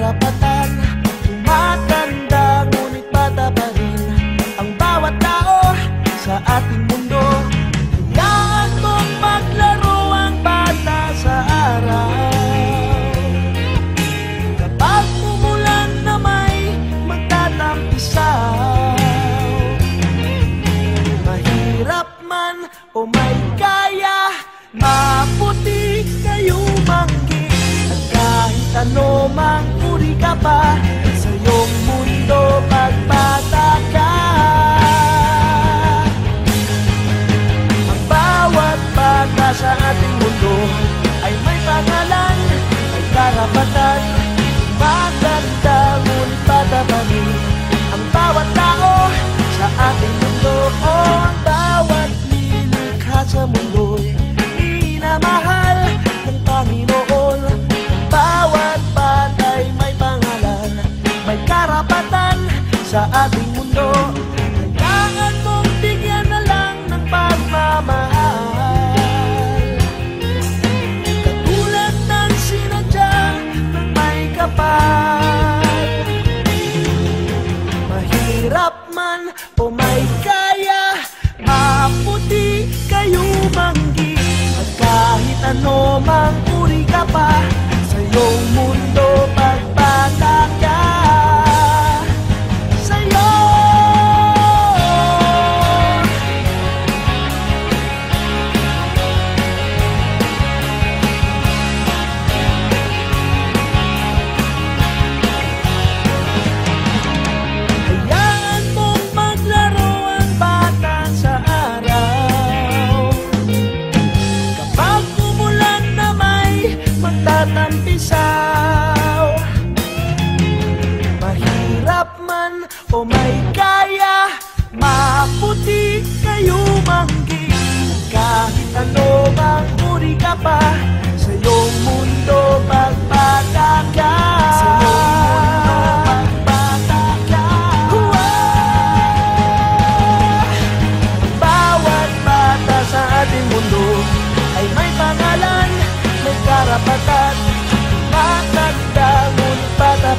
may karapatan. hirap man o may kaya Maputi kayo manggi. Kahit ano mang uri ka pa Sa iyong mundo magbata ka Sa iyong mundo sa ating mundo Ay may pangalan, may karapatan. Matanda ngunit bata